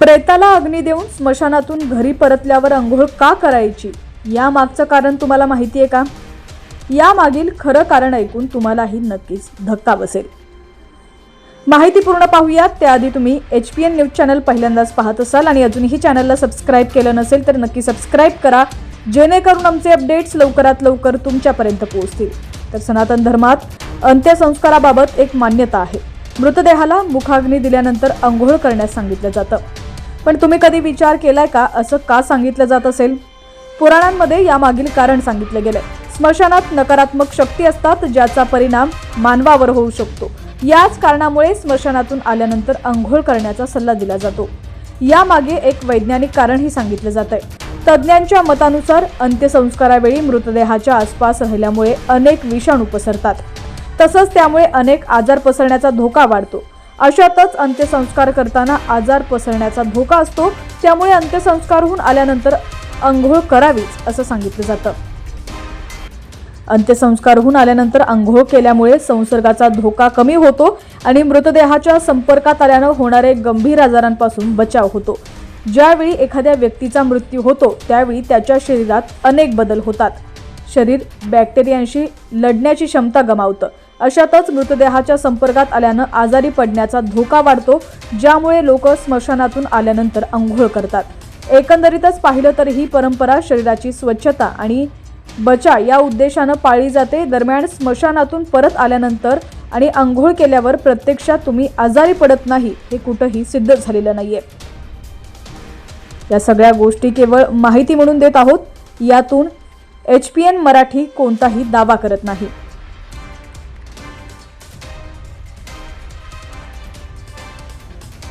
प्रेताला अग्नी देऊन स्मशानातून घरी परतल्यावर अंघोळ का करायची? या मागचं कारण तुम्हाला माहिती आहे का? यामागील खरं कारण ऐकून तुम्हालाही नक्कीच धक्का बसेल. माहिती पूर्ण पाहूयात. त्याआधी तुम्ही H P N news channel पहिल्यांदाच पाहत असाल आणि अजूनही चॅनलला सबस्क्राईब केलं नसेल तर नक्की सबस्क्राईब करा. जेणेकरून आमचे अपडेट्स लवकरात लवकर तुमच्यापर्यंत पोहोचतील. तर सनातन धर्मात अंत्यसंस्काराबाबत एक मान्यता आहे. मृतदेहाला मुखाग्नी दिल्यानंतर अंघोळ करण्यास सांगितलं जातं. पण तुम्ही कधी विचार केलाय का? असं का सांगितलं जात असेल? पुराणांमध्ये यामागील कारण सांगितलं गेलंय. स्मशानात नकारात्मक शक्ती असतात ज्याचा परिणाम मानवावर होऊ शकतो. याच कारणामुळे स्मशानातून आल्यानंतर अंघोळ करण्याचा सल्ला दिला जातो. यामागे एक वैज्ञानिक कारणही सांगितलं जात आहे तज्ज्ञांच्या मतानुसार अंत्यसंस्कारावेळी मृतदेहाच्या आसपास राहिल्यामुळे अनेक विषाणू पसरतात. तसंच त्यामुळे अनेक आजार पसरण्याचा धोका वाढतो. अशातच अंत्यसंस्कार करताना आजार पसरण्याचा धोका असतो त्यामुळे अंत्यसंस्कार होऊन आल्यानंतर अंघोळ करावीच असं सांगितलं जातं. अंत्यसंस्कार होऊन आल्यानंतर आंघोळ केल्यामुळे संसर्गाचा धोका कमी होतो आणि मृतदेहाच्या संपर्कात आल्यानं होणारे गंभीर आजारांपासून बचाव होतो. ज्यावेळी एखाद्या व्यक्तीचा मृत्यू होतो त्यावेळी त्याच्या शरीरात अनेक बदल होतात. शरीर बॅक्टेरियांशी लढण्याची क्षमता गमावतं. अशातच मृतदेहाच्या संपर्कात आल्यानं आजारी पडण्याचा धोका वाढतो ज्यामुळे लोक स्मशानातून आल्यानंतर आंघोळ करतात. एकंदरीतच पाहिलं तर ही परंपरा शरीराची स्वच्छता आणि बचा या उद्देशानं पाळली जाते. दरम्यान स्मशानातून परत आल्यानंतर आणि आंघोळ केल्यावर प्रत्यक्षात तुम्ही आजारी पडत नाही हे कुठंही सिद्ध झालेलं नाहीये. या सगळ्या गोष्टी केवळ माहिती म्हणून देत आहोत. यातून एच पी एन मराठी कोणताही दावा करत नाही.